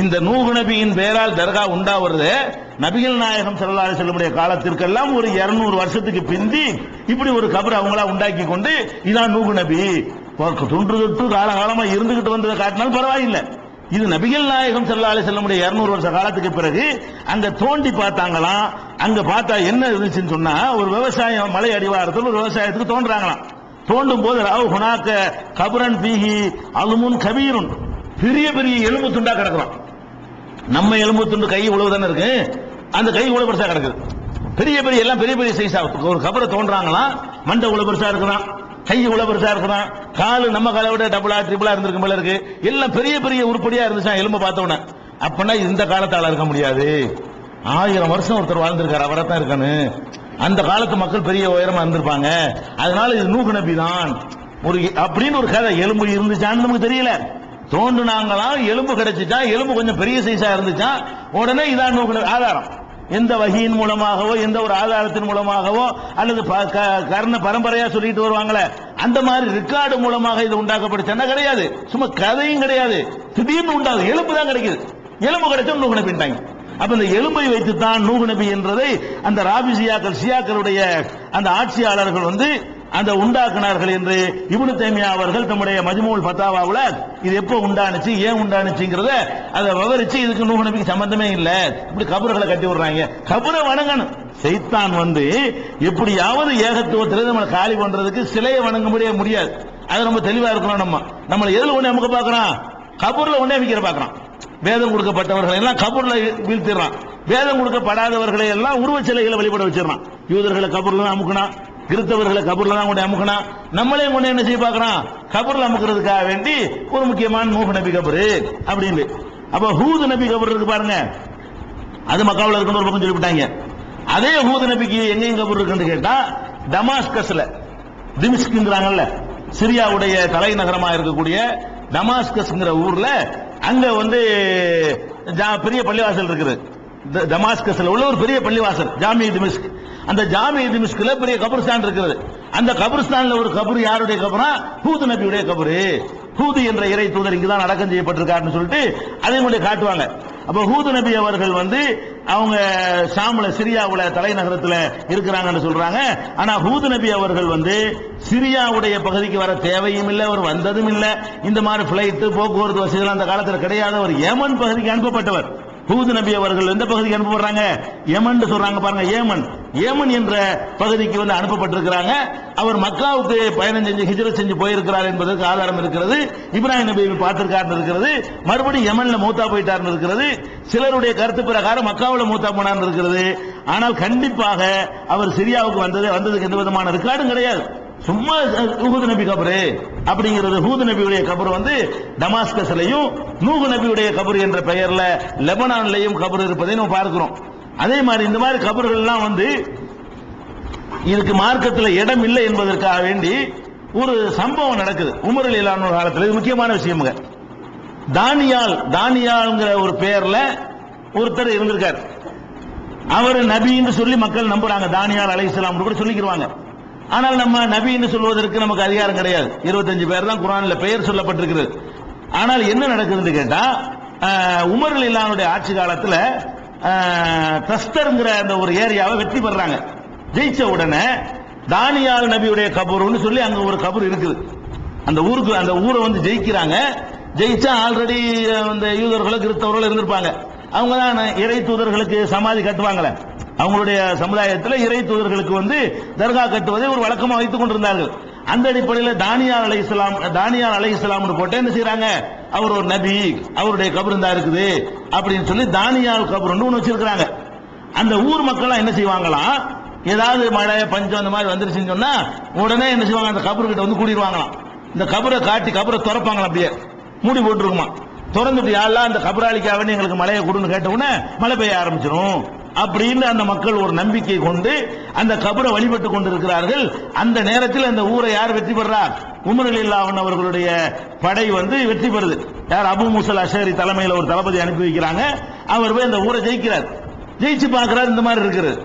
இந்த நூகு நபியின் பெயரால் தர்கா உண்டாவது நபிகள் நாயகம் ஸல்லல்லாஹு அலைஹி காலத்திற்கெல்லாம் ஒரு 200 வருஷத்துக்கு பிந்தி இப்படி ஒரு கபர் அவங்களா உண்டாக்கி கொண்டு இதான் நூகு நபி தொன்று தொட்டு காலகாலமா இருந்துகிட்டு வந்ததை காட்டினாலும் பரவாயில்லை. இது நபிகள் நாயகம் செல்லாலே செல்லமுடைய இருநூறு வருஷ காலத்துக்கு பிறகு அங்க தோண்டி பார்த்தாங்களாம் அங்க பார்த்தா என்ன இருந்துச்சுன்னு சொன்னா ஒரு விவசாயம் மலை அடிவாரத்தில் ஒரு விவசாயத்துக்கு தோன்றாங்களாம். தோண்டும் போது ராவ் ஹுனாக்க கபுரன் பீஹி அலுமுன் கபீருன். பெரிய பெரிய எலும்பு துண்டா கிடக்குறான் நம்ம எலும்பு துண்டு கை உழவு தானே இருக்கு? அந்த கை உழவு பெருசா கிடக்குது. பெரிய பெரிய எல்லாம் பெரிய பெரிய சைஸா ஒரு கபரை தோன்றாங்களாம் மண்டை உழவு பெருசா இருக்கிறான் கை உழவு பெருசா இருக்கிறான் காலு நம்ம காலை விட டபுளா ட்ரிபிளா இருந்திருக்கும் போல இருக்கு. எல்லாம் பெரிய பெரிய உருப்படியா இருந்துச்சா எலும்பு பார்த்தோன்னே அப்படின்னா இந்த காலத்தால இருக்க முடியாது. ஆயிரம் வருஷம் ஒருத்தர் வாழ்ந்திருக்காரு. அவரை தான் இருக்கணும். அந்த காலத்து மக்கள் பெரிய உயரமா இருந்திருப்பாங்க. அதனால இது நூகு நபி தான் ஒரு அப்படின்னு ஒரு கதை. எலும்பு இருந்துச்சான்னு நமக்கு தெரியல. தோண்டுனாங்களாம் எலும்பு கிடைச்சிச்சா எலும்பு கொஞ்சம் பெரிய சைஸா இருந்துச்சா உடனே இதான் ஆதாரம். எந்த வகையின் மூலமாகவோ எந்த ஒரு ஆதாரத்தின் மூலமாகவோ அல்லது ப- க- கர்ண பரம்பரையா சொல்லிட்டு வருவாங்களே அந்த மாதிரி ரெக்கார்டு மூலமாக இது உண்டாக்கப்படுச்சுன்னா கிடையாது? சும்மா கதையும் கிடையாது. திடீர்னு உண்டாகுது. எலும்பு தான் கிடைக்குது. எலும்பு கிடைச்சா நூகு நபின்ட்டாங்க அப்ப இந்த எலும்பை வைத்து தான் நூகு நபி என்றதை அந்த ராபிசியாக்கள் சியாக்களுடைய அந்த ஆட்சியாளர்கள் வந்து அந்த உண்டாக்குனார்கள் என்று இப்னு தேமியா அவர்கள் தம்முடைய மஜ்மூல் ஃபத்தாவாவுல இது எப்போ உண்டானுச்சு ஏன் உண்டானுச்சுங்கிறத அதை விவரிச்சு இதுக்கு நூகு நபிக்கு சம்பந்தமே இல்லை. இப்படி கபர்களை கட்டி விடுறாங்க. கபரை வணங்கணும். சைத்தான் வந்து எப்படியாவது ஏகத்துவத்தில் நம்மளை காலி பண்றதுக்கு சிலையை வணங்க முடிய முடியாது. அது ரொம்ப தெளிவா இருக்கணும் நம்ம. நம்மளை எதுல ஒண்ணு நமக்கு பார்க்கறான்? கபூர்ல ஒண்ணே அமைக்கிற பார்க்கறான். வேதம் கொடுக்கப்பட்டவர்களை எல்லாம் கபூர்ல வீழ்த்திடுறான். வேதம் கொடுக்கப்படாதவர்களை எல்லாம் உருவ சிலைகளை வழிபட வச்சிடறான். யூதர்களை கபூர்ல தான் அமுக்கணும் கிறிஸ்தவர்களை கபூர்ல தான் கொண்டு அமுக்கணும் நம்மளையும் கொண்டு என்ன செய்ய பார்க்கறான்? கபூர்ல அமுக்கிறதுக்காக வேண்டி ஒரு முக்கியமான நூஹ் நபி கபரு அப்படின்னு. அப்ப ஹூது நபி கபர் இருக்கு பாருங்க. அது மக்காவில் இருக்குன்னு ஒரு பக்கம் சொல்லிவிட்டாங்க. அதே ஹூது நபிக்கு எங்கேயும் கபர் இருக்குன்னு கேட்டா டமாஸ்கஸ்ல திமிஸ்குங்கிறாங்கல்ல சிரியாவுடைய தலைநகரமா இருக்கக்கூடிய டமாஸ்கஸ்ங்கிற ஊர்ல அங்க வந்து ஜா- பெரிய பள்ளிவாசல் இருக்குது. டமாஸ்கஸ்ல உள்ள ஒரு பெரிய பள்ளிவாசல் ஜாமிய திமிஸ்க் அந்த ஜாமிய திமிஸ்க்ல பெரிய கபர்ஸ்தான் இருக்கிறது. அந்த கபர்ஸ்தான்ல ஒரு கபர் யாருடைய கபரா? ஹூது நபியுடைய கபரு. ஹூது என்ற இறை தூதர் இங்குதான் அடக்கம் செய்யப்பட்டிருக்காருன்னு சொல்லிட்டு அதை கொண்டு காட்டுவாங்க. அப்ப ஹூது நபி அவர்கள் வந்து அவங்க ஷாம்ல சிரியாவுல தலைநகரத்துல இருக்கிறாங்கன்னு சொல்றாங்க. ஆனா ஹூது நபி அவர்கள் வந்து சிரியாவுடைய பகுதிக்கு வர தேவையும் இல்லை அவர் வந்ததும் இல்லை. இந்த மாதிரி பிளைட்டு போக்குவரத்து வசதிகள் அந்த காலத்தில் கிடையாத ஒரு ஏமன் பகுதிக்கு அனுப்பப்பட்டவர். ஹூது நபி அவர்கள் எந்த பகுதிக்கு அனுப்பப்படுறாங்க? ஏமன் சொல்றாங்க பாருங்க ஏமன் ஏமன் என்ற பகுதிக்கு வந்து அனுப்பப்பட்டிருக்கிறாங்க. அவர் மக்காவுக்கு பயணம் செஞ்சு ஹிஜ்ரத் செஞ்சு போயிருக்கிறார் என்பதற்கு ஆதாரம் இருக்கிறது. இப்ராஹிம் நபி பார்த்திருக்காரு இருக்கிறது. மறுபடியும் யமன்ல மூத்தா போயிட்டார்னு இருக்கிறது. சிலருடைய கருத்து பிரகாரம் மக்காவில் மூத்தா போனார் இருக்கிறது. ஆனால் கண்டிப்பாக அவர் சிரியாவுக்கு வந்தது வந்ததுக்கு எந்த விதமான ரெக்கார்டும் கிடையாது. சும்மா ஹூது நபி கபரு அப்படிங்கிறது ஹூது நபியுடைய கபர் வந்து டமாஸ்கஸ்லையும் நூகு நபியுடைய கபர் என்ற பெயர்ல லெபனான்லையும் கபர் இருப்பதை நம்ம பார்க்கிறோம். அதே மாதிரி இந்த மாதிரி கபர்கள் எல்லாம் வந்து இதுக்கு மார்க்கத்தில் இடம் இல்லை என்பதற்காக வேண்டி ஒரு சம்பவம் நடக்குது. உமர் இல்லான காலத்தில். இது முக்கியமான விஷயமுங்க. தானியால் தானியால்ங்கிற ஒரு பெயர்ல ஒருத்தர் இருந்திருக்கார். அவர் நபின்னு சொல்லி மக்கள் நம்புறாங்க. தானியால் அலைஹிஸ்ஸலாம் கூட சொல்லிக்கிறாங்க ஆனால் நம்ம நபின்னு சொல்வதற்கு நமக்கு அதிகாரம் கிடையாது. 25 பேர் தான் குரான்ல பெயர் சொல்லப்பட்டிருக்கிறது. ஆனால் என்ன நடக்குதுன்னு கேட்டா ஆஹ், உமர் இல்லானுடைய ஆட்சி காலத்தில் தஸ்தருங்கிற அந்த ஒரு ஏரியாவை வெற்றி பெறாங்க. ஜெயிச்ச உடனே தானியால் நபியுடைய கபூர்னு சொல்லி அங்க ஒரு கபூர் இருக்குது. அந்த ஊருக்கு அந்த ஊரை வந்து ஜெயிக்கிறாங்க. ஜெயிச்சா ஆல்ரெடி அந்த யூதர்களும் கிறிஸ்தவர்களோ இருந்திருப்பாங்க. அவங்க தான் இறை தூதர்களுக்கு சமாதி கட்டுவாங்களே. அவங்களுடைய சமுதாயத்தில் இறை தூதர்களுக்கு வந்து தர்கா கட்டுவதை ஒரு வழக்கமாக வைத்துக் கொண்டிருந்தார்கள். அந்த அடிப்படையில் தானியார் அலை இஸ்லாம் தானியார் அலை இஸ்லாம்னு போட்டு என்ன செய்யறாங்க அவர் ஒரு நபி அவருடைய கபர் தான் இருக்குது அப்படின்னு சொல்லி தானியால் கபர்னு ஒன்று வச்சிருக்கிறாங்க. அந்த ஊர் மக்கள்லாம் என்ன செய்வாங்களாம் ஏதாவது மழை பஞ்சம் அந்த மாதிரி வந்துருச்சுன்னு சொன்னா உடனே என்ன செய்வாங்க? அந்த கபரு கிட்ட வந்து கூடிடுவாங்களாம் இந்த கபரை காட்டி கபரை திறப்பாங்களாம் அப்படியே. மூடி போட்டுருக்குமா திறந்துட்டு யாரெல்லாம் அந்த கபராளிக்காக எங்களுக்கு மழையை கொடுன்னு கேட்ட உடனே மழை பெய்ய ஆரம்பிச்சிடும் அப்படின்னு அந்த மக்கள் ஒரு நம்பிக்கை கொண்டு அந்த கபரை வழிபட்டு கொண்டிருக்கிறார்கள். அந்த நேரத்தில் அந்த ஊரை யார் வெற்றி பெறார் உமர் இல்லாவன் அவர்களுடைய படை வந்து வெற்றி பெறுது. யார்? அபு முசல் அஷரி தலைமையில் ஒரு தளபதி அனுப்பி வைக்கிறாங்க. அவர் போய் அந்த ஊரை ஜெயிக்கிறார். ஜெயிச்சு பார்க்கிறார் இந்த மாதிரி இருக்கிறது.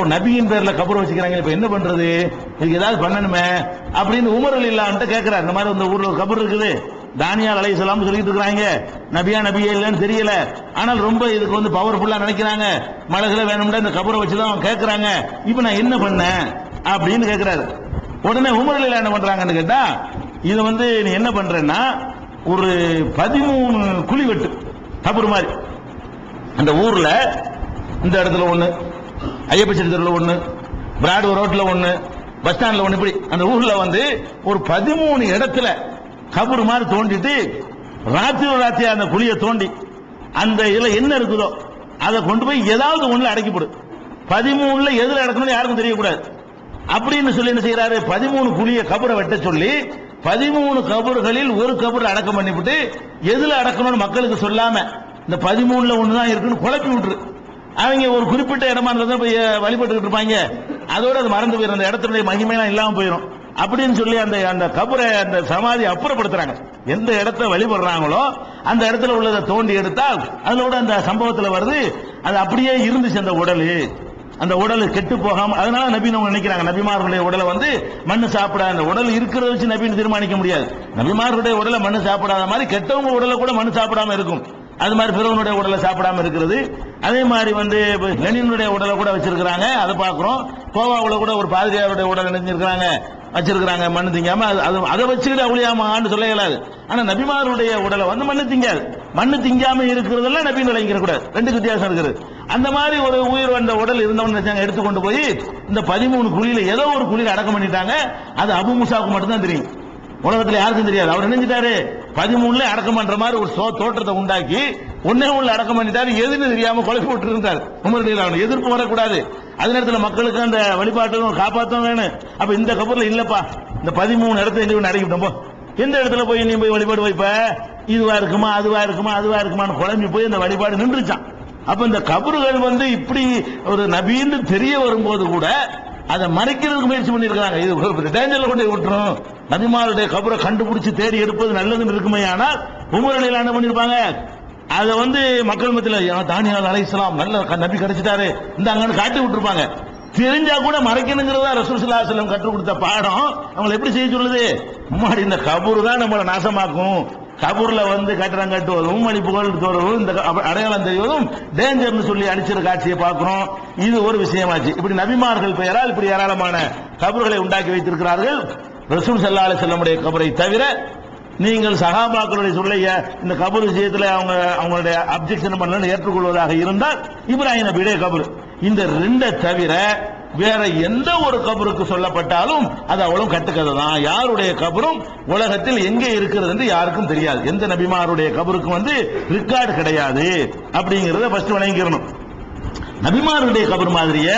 ஒரு நபியின் பேர்ல கபர் வச்சுக்கிறாங்க இப்ப என்ன பண்றது? இதுக்கு ஏதாவது பண்ணணுமே அப்படின்னு உமர் இல்லான்ட்டு கேட்கிறார். இந்த மாதிரி இந்த ஊர்ல ஒரு கபர் இருக்குது. தானியால் அலைஹிஸ்ஸலாம் சொல்லிட்டு இருக்கிறாங்க. நபியா நபியே இல்லைன்னு தெரியல. ஆனால் ரொம்ப இதுக்கு வந்து பவர்ஃபுல்லா நினைக்கிறாங்க. மலகுல வேணும்னா இந்த கபரை வச்சு தான் கேட்கறாங்க இப்ப நான் என்ன பண்ணேன்? அப்படின்னு கேட்கிறாரு உடனே உமரில் என்ன பண்றாங்கன்னு கேட்டா இது வந்து நீ என்ன பண்றேன்னா ஒரு பதிமூணு குழி வெட்டு கபர் மாதிரி. அந்த ஊர்ல இந்த இடத்துல ஒண்ணு ஐயப்பச்சேரி தெருவில் ஒண்ணு பிராட்வே ரோட்ல ஒண்ணு பஸ் ஸ்டாண்ட்ல ஒண்ணு இப்படி. அந்த ஊர்ல வந்து ஒரு பதிமூணு இடத்துல கபர் மாதிரி தோண்டிட்டு ராத்திரி ராத்திரி அந்த குழியை தோண்டி அந்த இதுல என்ன இருக்குதோ அதை கொண்டு போய் ஏதாவது ஒண்ணுல அடக்கி போடு பதிமூணுல எதுல அடக்கணும்னு யாருக்கும் தெரியக்கூடாது. அப்படின்னு சொல்லி என்ன செய்யறாரு பதிமூணு குழிய கபரை வெட்ட சொல்லி பதிமூணு கபர்களில் ஒரு கபர் அடக்கம் பண்ணிவிட்டு எதுல அடக்கணும்னு மக்களுக்கு சொல்லாம இந்த பதிமூணுல ஒண்ணுதான் இருக்குன்னு குழப்பி விட்டுரு. அவங்க ஒரு குறிப்பிட்ட இடமா இருந்தா போய் வழிபட்டுக்கிட்டு இருப்பாங்க. அதோட அது மறந்து போயிடும் அந்த இடத்துடைய மகிமையெல்லாம் இல்லாம போயிடும் அப்படின்னு சொல்லி அந்த அந்த கபரை அந்த சமாதி அப்புறப்படுத்துறாங்க. எந்த இடத்த வழிபடுறாங்களோ அந்த இடத்துல உள்ளதை தோண்டி எடுத்தால் அதோட அந்த சம்பவத்துல வருது அது அப்படியே இருந்துச்சு அந்த உடல். அந்த உடல் கெட்டு போகாம அதனால நபின்னு அவங்க நினைக்கிறாங்க. நபிமார்களுடைய உடலை வந்து மண்ணு சாப்பிட அந்த உடல் இருக்கிறத வச்சு நபின்னு தீர்மானிக்க முடியாது. நபிமார்களுடைய உடலை மண்ணு சாப்பிடாத மாதிரி கெட்டவங்க உடலை கூட மண்ணு சாப்பிடாம இருக்கும். அது மாதிரி பிறவனுடைய உடலை சாப்பிடாம இருக்கிறது. அதே மாதிரி வந்து லெனினுடைய உடலை கூட வச்சிருக்கிறாங்க. அதை பார்க்குறோம். கோவாவில் கூட ஒரு பாதிரியாருடைய உடல் நினைஞ்சிருக்கிறாங்க வச்சிருக்கிறாங்க மண்ணு திங்காம அது- அதை வச்சுக்கிட்டு அவளியாமான்னு சொல்ல இயலாது ஆனா நபிமாருடைய உடலை வந்து மண்ணு திங்காது. மண்ணு திங்காம இருக்கிறதெல்லாம் நபி நிலைங்கிற கூடாது ரெண்டு வித்தியாசம் இருக்குது. அந்த மாதிரி ஒரு உயிர் வந்த உடல் இருந்தவன் நினைச்சாங்க எடுத்துக்கொண்டு போய் இந்த பதிமூணு குழியில ஏதோ ஒரு குழியில அடக்கம் பண்ணிட்டாங்க. அது அபு முசாவுக்கு மட்டும்தான் தெரியும். உலகத்துல யாருக்கும் தெரியாது. அவர் நினைஞ்சிட்டாரு. பதிமூணுல அடக்கம் பண்ற மாதிரி ஒரு சோ தோற்றத்தை உண்டாக்கி ஒன்னே ஒண்ணு அடக்கம் பண்ணிட்டாரு எதுன்னு தெரியாம கொலை போட்டு இருந்தார் உமரடியில் எதிர்ப்பு வரக்கூடாது. அது நேரத்தில் மக்களுக்கு அந்த வழிபாட்டும் காப்பாற்றும் வேணும். அப்ப இந்த கபூர்ல இல்லப்பா. இந்த பதிமூணு இடத்துல எங்க அடைக்கிட்டோம் போ. எந்த இடத்துல போய் நீ போய் வழிபாடு வைப்ப. இதுவா இருக்குமா அதுவா இருக்குமா அதுவா இருக்குமான்னு குழம்பி போய் அந்த வழிபாடு நின்றுச்சான். அப்ப இந்த கபறுகள் வந்து இப்படி ஒரு நபீன்னு தெரிய வரும்போது கூட அதை மறைக்கிறதுக்கு முயற்சி பண்ணிருக்காங்க இது டேஞ்சர்ல கொண்டு விட்டுரும். நபிமாருடைய கபரை கண்டுபிடிச்சு தேடி எடுப்பது நல்லதுன்னு இருக்குமே ஆனால் உமரணியில் என்ன பண்ணிருப்பாங்க அதை வந்து மக்கள் மத்தியில் தானியால் அலைஹிஸ்ஸலாம் நல்ல க- நபி கிடைச்சிட்டாரு. இந்தாங்கன்னு காட்டி விட்டுருப்பாங்க. தெரிஞ்சா கூட மறைக்கணுங்கிறதா ரசூல் செல்லம் கற்றுக் கொடுத்த பாடம். அவங்களை எப்படி செய்ய சொல்லுது? முன்னாடி இந்த கபூர் தான் நம்மளை நாசமாக்கும். கபூர்ல வந்து கட்டடம் கட்டுவதும் புகழ் தோறவும் இந்த அடையாளம் தெரிவதும் டேஞ்சர்னு சொல்லி அடிச்சிரு காட்சியை பார்க்கிறோம். இது ஒரு விஷயமாச்சு. இப்படி நபிமார்கள் பெயரால் இப்படி ஏராளமான கபர்களை உண்டாக்கி வைத்திருக்கிறார்கள். ரசூல் ஸல்லல்லாஹு அலைஹி வஸல்லமுடைய கபரை தவிர நீங்கள் சகாபாக்களுடைய சொல்லைய இந்த கபர் விஷயத்துல அவங்க அவங்களுடைய அப்ஜெக்ஷன் பண்ணல ஏற்றுக்கொள்வதாக இருந்தால் இப்ராஹிம் நபியுடைய கபர். இந்த ரெண்டை தவிர வேற எந்த ஒரு கபருக்கு சொல்லப்பட்டாலும் அது அவ்வளவு கட்டுக்கதை தான். யாருடைய கபரும் உலகத்தில் எங்கே இருக்கிறது என்று யாருக்கும் தெரியாது. எந்த நபிமாருடைய கபருக்கும் வந்து ரெக்கார்டு கிடையாது அப்படிங்கறத ஃபர்ஸ்ட் வணங்கிடணும் நபிமாருடைய கபர் மாதிரியே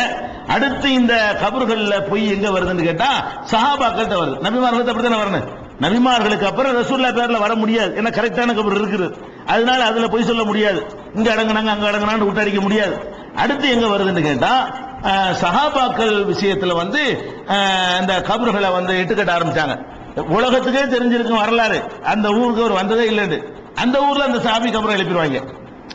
அடுத்து இந்த கபர்கள்ல பொய் எங்க வருதுன்னு கேட்டா சஹாபாக்கள்கிட்ட வருது. நபிமார்களுக்கு அப்படித்தானே வரணும்? நபிமார்களுக்கு அப்புறம் ரசூல்லா பேர்ல வர முடியாது. ஏன்னா கரெக்டான கபர் இருக்குது. அதனால அதுல பொய் சொல்ல முடியாது. இங்க அடங்குனாங்க அங்க அடங்குனான்னு விட்டடிக்க முடியாது. அடுத்து எங்க வருதுன்னு கேட்டா சஹாபாக்கள் விஷயத்துல வந்து அந்த இந்த கபர்களை வந்து இட்டுக்கட்ட ஆரம்பிச்சாங்க. உலகத்துக்கே தெரிஞ்சிருக்கும் வரலாறு. அந்த ஊருக்கு அவர் வந்ததே இல்லைன்னு. அந்த ஊர்ல அந்த சாபி கபரை எழுப்பிடுவாங்க.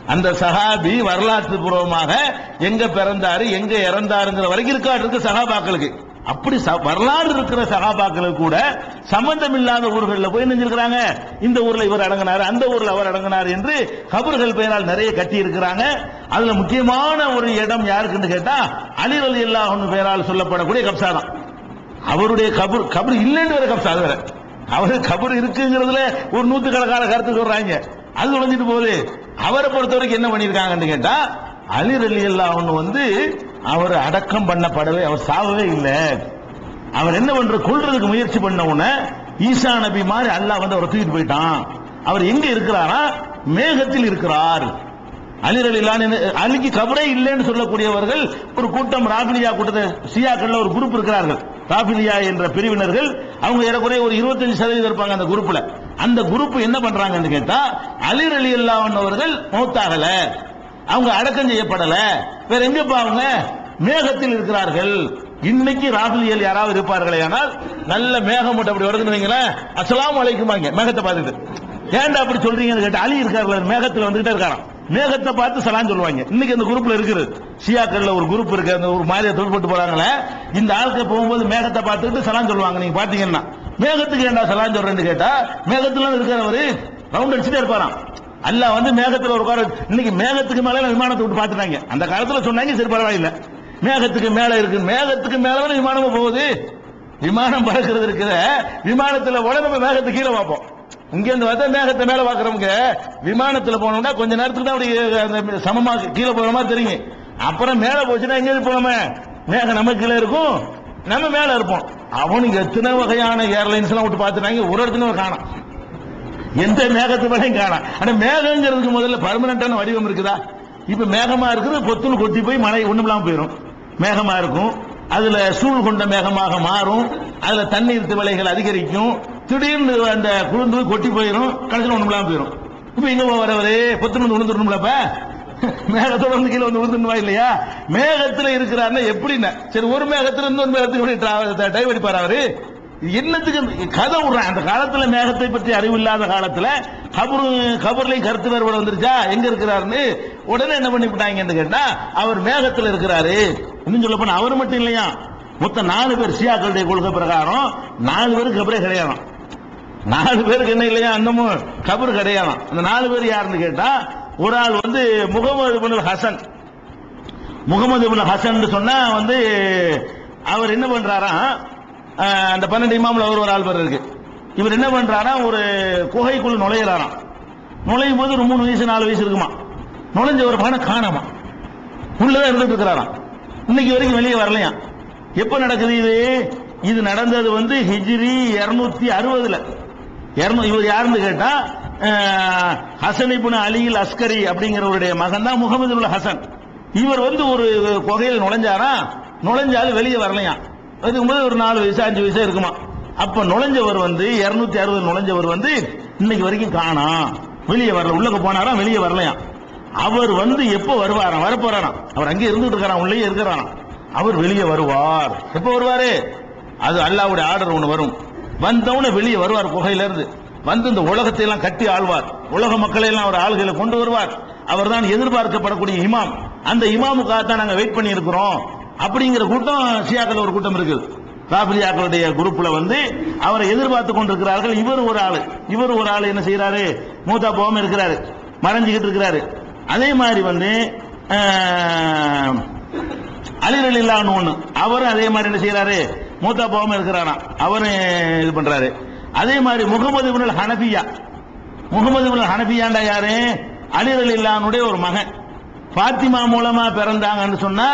அந்த சஹாபி வரலாற்று பூர்வமாக எங்க பிறந்தாரு எங்க இறந்தாருங்கிற வரைக்கும் இருக்காட்டு இருக்கு சஹாபாக்களுக்கு. அப்படி ச- வரலாறு இருக்கிற சகாபாக்கள் கூட சம்பந்தம் இல்லாத ஊர்களில் போய் நினைஞ்சிருக்கிறாங்க இந்த ஊர்ல இவர் அடங்கினார் அந்த ஊர்ல அவர் அடங்கினார் என்று கபர்கள் பெயரால் நிறைய கட்டி இருக்கிறாங்க அதுல முக்கியமான ஒரு இடம் யாருக்குன்னு கேட்டா அலி அலி அல்லாஹ் பெயரால் சொல்லப்படக்கூடிய கப்சா தான். அவருடைய கபர் கபர் இல்லைன்னு வேற கப்சா அது வேற. அவரு கபர் இருக்குங்கிறதுல ஒரு நூத்துக்கணக்கான கருத்து சொல்றாங்க. அது உழைஞ்சிட்டு போகுது. அவரை பொறுத்த வரைக்கும் என்ன பண்ணிருக்காங்கன்னு கேட்டா அலி அலி ஒண்ணு வந்து அவர் அடக்கம் பண்ணப்படவே அவர் சாவவே இல்லை. அவர் என்ன பண்ற கொள்றதுக்கு முயற்சி பண்ண உடனே ஈசா நபி மாதிரி அல்லாஹ் வந்து அவரை தூக்கிட்டு போயிட்டான். அவர் எங்க இருக்கிறாரா? மேகத்தில் இருக்கிறார். அலிரலிலான் அலிக்கு கபரே இல்லைன்னு சொல்லக்கூடியவர்கள் ஒரு கூட்டம் ராபிலியா கூட்டத்தை சியாக்கள்ல ஒரு குரூப் இருக்கிறார்கள். ராபிலியா என்ற பிரிவினர்கள் அவங்க ஏறக்குறைய ஒரு 25% சதவீதம் இருப்பாங்க அந்த குரூப்ல அந்த குரூப் என்ன பண்றாங்கன்னு கேட்டா அலிர் அலி அவர்கள் மௌத்தாகல. அவங்க அடக்கம் செய்யப்படல. வேற எங்கப்பா அவங்க மேகத்தில் இருக்கிறார்கள். இன்னைக்கு ராகுலியல் யாராவது இருப்பார்களே ஆனால் நல்ல மேகம் மட்டும் அப்படி வருதுன்னு வைங்களேன். அஸ்ஸலாமு அலைக்கும் மேகத்தை பார்த்துட்டு. ஏன்டா அப்படி சொல்றீங்கன்னு கேட்டு அலி இருக்காரு மேகத்துல வந்துகிட்டே இருக்காராம். மேகத்தை பார்த்து சலான் சொல்லுவாங்க. இன்னைக்கு அந்த குரூப்ல இருக்குது. சியாக்கள்ல ஒரு குரூப் இருக்கு. அந்த ஒரு மாதிரியா தொழில்பட்டு போறாங்களே. இந்த ஆட்கள் போகும்போது மேகத்தை பார்த்துட்டு சலாம் சொல்லுவாங்க. நீங்க பாத்தீங்கன்னா மேகத்துக்கு ஏன்டா சலாம் சொல்றேன்னு கேட்டா மேகத்துல இருக்கிறவரு ரவுண்ட் அடிச்சுட்டே இருப்பாராம். அல்லாஹ் வந்து மேகத்துல ஒரு உட்கார இன்னைக்கு மேகத்துக்கு மேல விமானத்தை விட்டு பார்த்துட்டாங்க. அந்த காலத்துல சொன்னாங்க சரி பரவாயில்ல. மேகத்துக்கு மேல இருக்கு மேகத்துக்கு மேல விமானம் போகுது. விமானம் பறக்கிறது இருக்கிற விமானத்துல உடனே நம்ம மேகத்தை கீழே பார்ப்போம். இங்க இருந்து பார்த்தா மேகத்தை மேல பாக்குறவங்க விமானத்துல போனோம்னா கொஞ்ச நேரத்துக்கு தான் அப்படி அந்த சமமா கீழே போற மாதிரி தெரியும். அப்புறம் மேல போச்சுன்னா எங்க போனோமே? மேகம் நம்ம கீழே இருக்கும் நம்ம மேல இருப்போம். அவனுக்கு எத்தனை வகையான ஏர்லைன்ஸ் எல்லாம் விட்டு பாத்துட்டாங்க ஒரு இடத்துல காணும். எந்த மேகத்து மேலையும் காணாம் ஆனா மேகங்கிறதுக்கு முதல்ல பர்மனண்டான வடிவம் இருக்குதா? இப்ப மேகமா இருக்குது பொத்துன்னு கொட்டி போய் மழை ஒண்ணும் இல்லாம போயிடும் மேகமா இருக்கும். அதுல சூழ் கொண்ட மேகமாக மாறும். அதுல தண்ணீர் திவலைகள் அதிகரிக்கும். திடீர்னு அந்த குளிர்ந்து கொட்டி போயிடும் கடைசியில் ஒண்ணும் இல்லாம போயிடும் இப்ப இங்க வரவரே பொத்துன்னு வந்து விழுந்துடணும்லப்ப மேகத்தோட வந்து கீழே வந்து விழுந்துருவா இல்லையா? மேகத்துல இருக்கிறாருன்னா எப்படின்னா? சரி ஒரு மேகத்துல இருந்து ஒரு மேகத்துக்கு டைவ் அடிப்பார் அவரு? என்னத்துக்கு கதை விடுறேன்? அந்த காலத்துல மேகத்தை பற்றி அறிவு இல்லாத காலத்துல கபரு கபர்லையும் கருத்து வேறுபாடு வந்துருச்சா? எங்க இருக்கிறாருன்னு உடனே என்ன பண்ணிவிட்டாங்கன்னு கேட்டா அவர் மேகத்துல இருக்கிறாரு. இன்னும் சொல்ல போனா அவர் மட்டும் இல்லையா? மொத்தம் நாலு பேர் சியாக்களுடைய கொள்கை பிரகாரம் நாலு பேருக்கு கபரே கிடையாது நாலு பேருக்கு என்ன இல்லையா? இன்னமும் கபர் கிடையாது அந்த நாலு பேர் யாருன்னு கேட்டா ஒரு ஆள் வந்து முகமது இப்னு ஹசன். முகமது இப்னு ஹசன் சொன்னா வந்து அவர் என்ன பண்றாரா? அந்த பன்னெண்டு இமாமில் அவர் ஒரு ஆள் பேர் இருக்கு. இவர் என்ன பண்றாரா ஒரு குகைக்குள் நுழையிறாராம். நுழையும் போது ஒரு மூணு வயசு நாலு வயசு இருக்குமா? நுழைஞ்ச ஒரு பணம் காணாமா? உள்ளதான் இருந்துட்டு இருக்கிறாராம். இன்னைக்கு வரைக்கும் வெளியே வரலையா எப்ப நடக்குது இது? இது நடந்தது வந்து ஹிஜ்ரி இருநூத்தி அறுபதுல. இவர் யாருன்னு கேட்டா அஹ், ஹசன் அலியில் அஸ்கரி அப்படிங்கிறவருடைய மகன் தான் முகமது ஹசன். இவர் வந்து ஒரு குகையில் நுழைஞ்சாரா நுழைஞ்சாலும் வெளியே வரலையா அதுக்கும்போது ஒரு நாலு வயசு அஞ்சு வயசு இருக்குமா? அப்ப நுழைஞ்சவர் வந்து இருநூத்தி அறுபது நுழைஞ்சவர் வந்து இன்னைக்கு வரைக்கும் காணாம் வெளியே வரல உள்ளக்க போனாராம் வெளியே வரலையா? அவர் வந்து எப்போ வருவாராம்? வரப்போறாராம். அவர் அங்கே இருந்துட்டு இருக்காராம் உள்ளே இருக்கிறாராம். அவர் வெளியே வருவார். எப்போ வருவாரு? அது அல்லாவுடைய ஆர்டர் ஒன்று வரும். வந்தவன வெளியே வருவார் குகையில இருந்து வந்து இந்த உலகத்தை எல்லாம் கட்டி ஆழ்வார் உலக மக்களை எல்லாம் அவர் ஆளுகளை கொண்டு வருவார். அவர் தான் எதிர்பார்க்கப்படக்கூடிய இமாம். அந்த இமாமுக்காக தான் நாங்க வெயிட் பண்ணி இருக்கிறோம் அப்படிங்கிற கூட்டம் ஷியாக்கள் ஒரு கூட்டம் இருக்குது. ராபிலியாக்களுடைய குரூப்ல வந்து அவரை எதிர்பார்த்து கொண்டிருக்கிறார்கள். இவர் ஒரு ஆளு. இவர் ஒரு ஆளு என்ன செய்யறாரு மூத்தா போகாம இருக்கிறாரு. மறைஞ்சுக்கிட்டு இருக்கிறாரு. அதே மாதிரி வந்து ஆஹ், அலிரல் இல்லான்னு ஒண்ணு. அவரும் அதே மாதிரி என்ன செய்யறாரு மூத்தா போகாம இருக்கிறாராம் அவரும் இது பண்றாரு. அதே மாதிரி முகமது இவனல் ஹனபியா முகமது இவனல் ஹனபியாண்டா யாரு? அலிரல் இல்லானுடைய ஒரு மகன். பாத்திமா மூலமா பிறந்தாங்கன்னு சொன்னா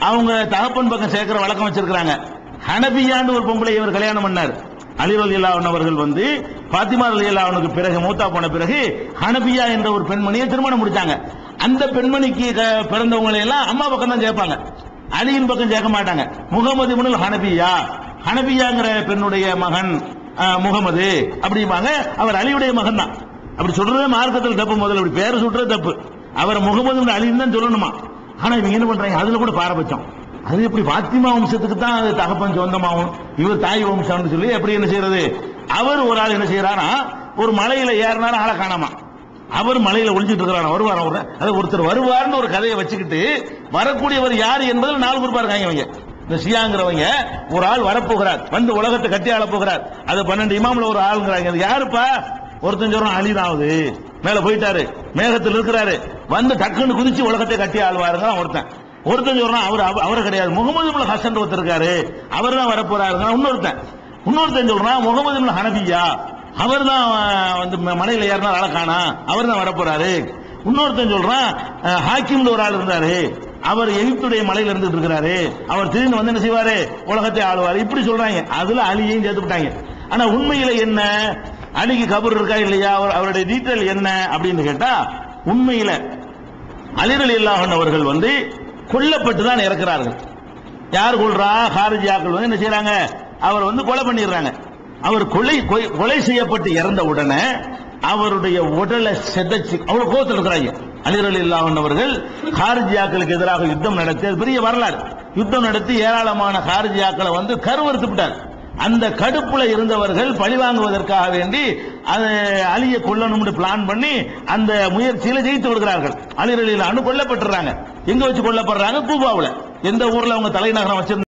அவங்க தகப்பன் பக்கம் சேர்க்கிற வழக்கம் வச்சிருக்கிறாங்க. ஹனபியான்னு ஒரு பொம்பளை இவர் கல்யாணம் பண்ணார். அலி ரலியல்லாஹு அவர்கள் வந்து பாத்திமா ரலியல்லாஹுக்கு பிறகு மூத்தா போன பிறகு ஹனபியா என்ற ஒரு பெண்மணியை திருமணம் முடிச்சாங்க. அந்த பெண்மணிக்கு க- பிறந்தவங்களை எல்லாம் அம்மா பக்கம் தான் கேட்பாங்க அலியின் பக்கம் கேட்க மாட்டாங்க. முகமது முனல் ஹனபியா. ஹனபியாங்கிற பெண்ணுடைய மகன் முகமது அப்படிம்பாங்க. அவர் அலியுடைய மகன் தான் அப்படி சொல்றதே மார்க்கத்தில் தப்பு முதல்ல அப்படி பேரை சொல்றது தப்பு. அவர் முகமது அலின்னு தான் சொல்லணுமா? ஆனா இவங்க என்ன பண்றாங்க அதுல கூட பாரபட்சம். அது எப்படி பாத்திமா வம்சத்துக்கு தான் அது தகப்பன் சொந்தமாகும் இவர் தாய் வம்சம்னு சொல்லி எப்படி என்ன செய்யறது? அவர் ஒரு ஆள் என்ன செய்யறாரா ஒரு மலையில ஏறினாலும் ஆளை காணாமா? அவர் மலையில ஒளிஞ்சிட்டு இருக்கிறார் வருவார் அவர்? அது ஒருத்தர் வருவார்னு ஒரு கதையை வச்சுக்கிட்டு வரக்கூடியவர் யார் என்பதில் நாலு குறிப்பா இருக்காங்க இவங்க. இந்த சியாங்கிறவங்க ஒரு ஆள் வரப்போகிறார். வந்து உலகத்தை கட்டி ஆள போகிறார். அது பன்னெண்டு இமாம்ல ஒரு ஆளுங்கிறாங்க. அது யாருப்பா? ஒருத்தன் சொல்றான் மேல போயிட்டாரு. மேகத்தில் இருக்கிறாரு வந்து டக்குன்னு குதிச்சு உலகத்தை கட்டி ஆள்வாருங்க ஒருத்தன். ஒருத்தன் சொல்றான் அவர் அவ- அவர் கிடையாது. முகமது இப்னு ஹசன் ஒருத்தர் இருக்காரு. அவர் தான் வரப்போறாருங்க இன்னொருத்தன். இன்னொருத்தன் சொல்றான் முகமது இப்னு ஹனபியா. அவர் தான் வந்து ம- மலையில ஏறினா ஆளை காணா. அவர் தான் வரப்போறாரு. இன்னொருத்தன் சொல்றான் ஹாக்கிம்ல ஒரு ஆள் இருந்தாரு. அவர் எகிப்துடைய மலையில இருந்துட்டு இருக்கிறாரு. அவர் திடீர்னு வந்து என்ன செய்வாரு? உலகத்தை ஆளுவாரு. இப்படி சொல்றாங்க. அதுல அழியும் சேர்த்துட்டாங்க ஆனா உண்மையில என்ன? அலிக்கு கபர் இருக்கா இல்லையா? அவர் அவருடைய டீட்டெயில் என்ன அப்படின்னு கேட்டா உண்மையில அலிரல் இல்லாஹன் அவர்கள் வந்து கொல்லப்பட்டு தான் இறக்கிறார்கள். யார் கொள்றா ஹாரிஜியாக்கள் வந்து என்ன செய்யறாங்க அவர் வந்து கொலை பண்ணிடுறாங்க. அவர் கொலை கொய்- கொலை செய்யப்பட்டு இறந்த உடனே அவருடைய உடலை செதைச்சு அவ்வளவு கோத்தில் இருக்கிறாங்க. அலிரல் இல்லாஹன் அவர்கள் ஹாரிஜியாக்களுக்கு எதிராக யுத்தம் நடத்தி அது பெரிய வரலாறு. யுத்தம் நடத்தி ஏராளமான ஹாரிஜியாக்களை வந்து கருவறுத்து விட்டார் அந்த கடுப்புல இருந்தவர்கள் பழி வாங்குவதற்காக வேண்டி அது அலியை கொல்லணும்னு பிளான் பண்ணி அந்த முயற்சியில ஜெயித்து விடுகிறார்கள் அலிரலில் அணு கொல்லப்பட்டுறாங்க. எங்க வச்சு கொல்லப்படுறாங்க? கூபாவில். எந்த ஊர்ல அவங்க தலைநகரம் வச்சிருந்தாங்க?